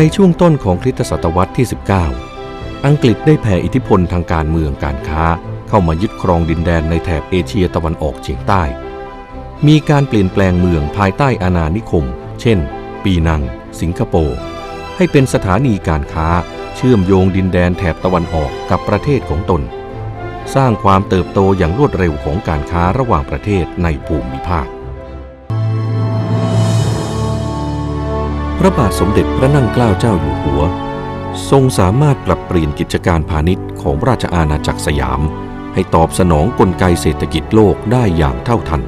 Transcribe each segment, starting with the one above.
ในช่วงต้นของคริสตศตวรรษที่ 19 อังกฤษได้แผ่อิทธิพลทางการเมืองการค้า เข้ามายึดครองดินแดนในแถบเอเชียตะวันออกเฉียงใต้ มีการเปลี่ยนแปลงเมืองภายใต้อาณานิคม เช่น ปีนัง สิงคโปร์ ให้เป็นสถานีการค้าเชื่อมโยงดินแดนแถบตะวันออกกับประเทศของตน สร้างความเติบโตอย่างรวดเร็วของการค้าระหว่างประเทศในภูมิภาค พระบาทสมเด็จพระนั่งเกล้าเจ้าอยู่หัว ทรงสามารถปรับเปลี่ยนกิจการพาณิชย์ของราชอาณาจักรสยาม ให้ตอบสนองกลไกเศรษฐกิจโลกได้อย่างเท่าทัน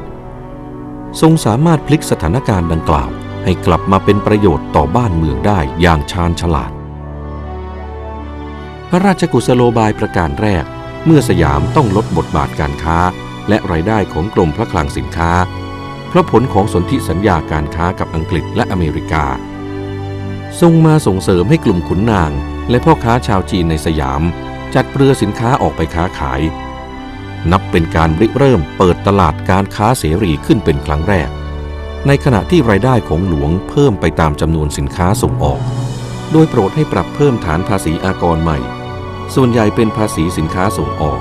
ทรงสามารถพลิกสถานการณ์ดังกล่าวให้กลับมาเป็นประโยชน์ต่อบ้านเมืองได้อย่างชาญฉลาด พระราชกุศโลบายประการแรก เมื่อสยามต้องลดบทบาทการค้า และรายได้ของกรมพระคลังสินค้า เพราะผลของสนธิสัญญาการค้ากับอังกฤษและอเมริกา ทรงมาส่งเสริมให้กลุ่มขุนนาง และพ่อค้าชาวจีนในสยาม จัดเรือสินค้าออกไปค้าขาย นับเป็นการริเริ่มเปิดตลาดการค้าเสรีขึ้นเป็นครั้งแรก ในขณะที่รายได้ของหลวงเพิ่มไปตามจำนวนสินค้าส่งออก โดยโปรดให้ปรับเพิ่มฐานภาษีอากรใหม่ ส่วนใหญ่เป็นภาษีสินค้าส่งออก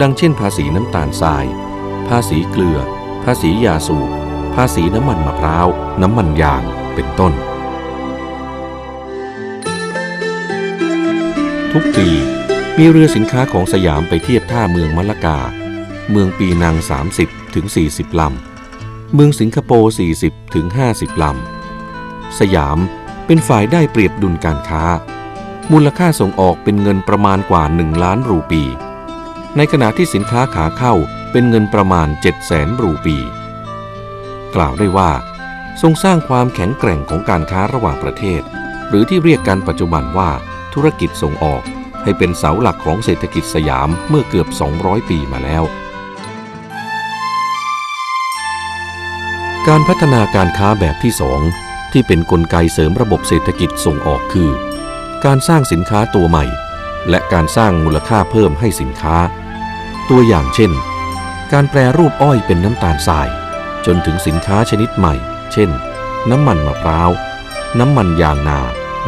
ดังเช่น ภาษีน้ำตาลทราย ภาษีเกลือ ภาษียาสูบภาษีน้ำมันมะพร้าว น้ำมันยาง เป็นต้น ทุกปี มีเรือสินค้าของสยามไปเทียบท่าเมืองมะละกา เมืองปีนัง 30ถึง40 ลำ เมืองสิงคโปร์ 40ถึง50 ลำ สยามเป็นฝ่ายได้เปรียบดุลการค้า มูลค่าส่งออกเป็นเงินประมาณกว่า 1 ล้านรูปี ในขณะที่สินค้าขาเข้าเป็นเงินประมาณ7แสนรูปี กล่าวได้ว่า ทรงสร้างความแข็งแกร่งของการค้าระหว่างประเทศ หรือที่เรียกกันปัจจุบันว่า ธุรกิจส่งออก ให้เป็นเสาหลักของเศรษฐกิจสยามเมื่อเกือบ 200 ปีมาแล้ว การพัฒนาการค้าแบบที่สองที่เป็นนกลไกเสริมระบบเศรษฐกิจส่งออกคือ การสร้างสินค้าตัวใหม่ และการสร้างมูลค่าเพิ่มให้สินค้า ตัวอย่างเช่น การแปรรูปอ้อยเป็นน้ำตาลทราย จนถึงสินค้าชนิดใหม่ เช่น น้ำมันมะพร้าวน้ำมันยางนา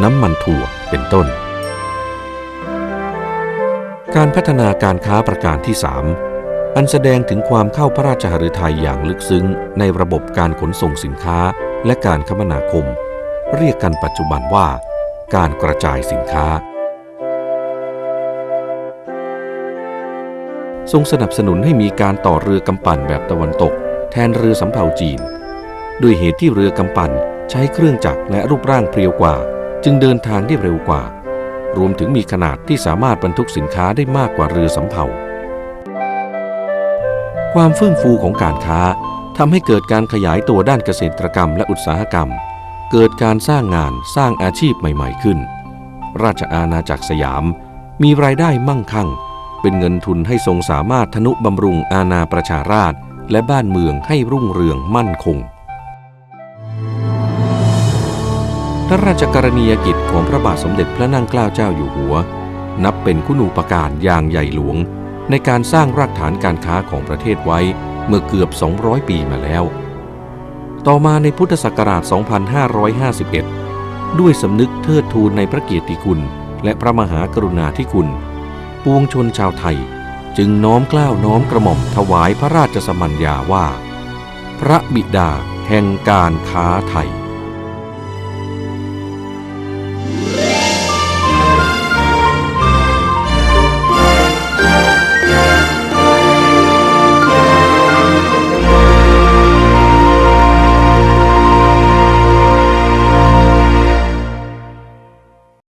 น้ำมันถั่ว เป็นต้น การพัฒนาการค้าประการที่ 3 อันแสดงถึงความเข้าพระราชหฤทัยอย่างลึกซึ้ง ในระบบการขนส่งสินค้าและการคมนาคม เรียกกันปัจจุบันว่า การกระจายสินค้า ทรงสนับสนุนให้มีการต่อเรือกำปั่นแบบตะวันตก แทนเรือสำเภาจีน ด้วยเหตุที่เรือกำปั่นใช้เครื่องจักรและรูปร่างเพรียวกว่า จึงเดินทางได้เร็วกว่า รวมถึงมีขนาดที่สามารถบรรทุกสินค้าได้มากกว่าเรือสำเภา ความเฟื่องฟูของการค้าทำให้เกิดการขยายตัวด้านเกษตรกรรมและอุตสาหกรรม เกิดการสร้างงานสร้างอาชีพใหม่ๆขึ้น ราชอาณาจักรสยาม มีรายได้มั่งคั่ง เป็นเงินทุนให้ทรงสามารถทนุบำรุงอาณาประชาราษฎรและบ้านเมืองให้รุ่งเรืองมั่นคง พระราชกรณียกิจของพระบาทสมเด็จพระนั่งเกล้าเจ้าอยู่หัว นับเป็นคุณูปการอย่างใหญ่หลวง ในการสร้างรากฐานการค้าของประเทศไว้เมื่อเกือบ 200 ปีมาแล้ว ต่อมาในพุทธศักราช 2551 ด้วยสำนึกเทิดทูนในพระเกียรติคุณ และพระมหากรุณาธิคุณ ปวงชนชาวไทยจึงน้อมกล้าวน้อมกระหม่อมถวายพระราชสมัญญาว่า พระบิดาแห่งการค้าไทย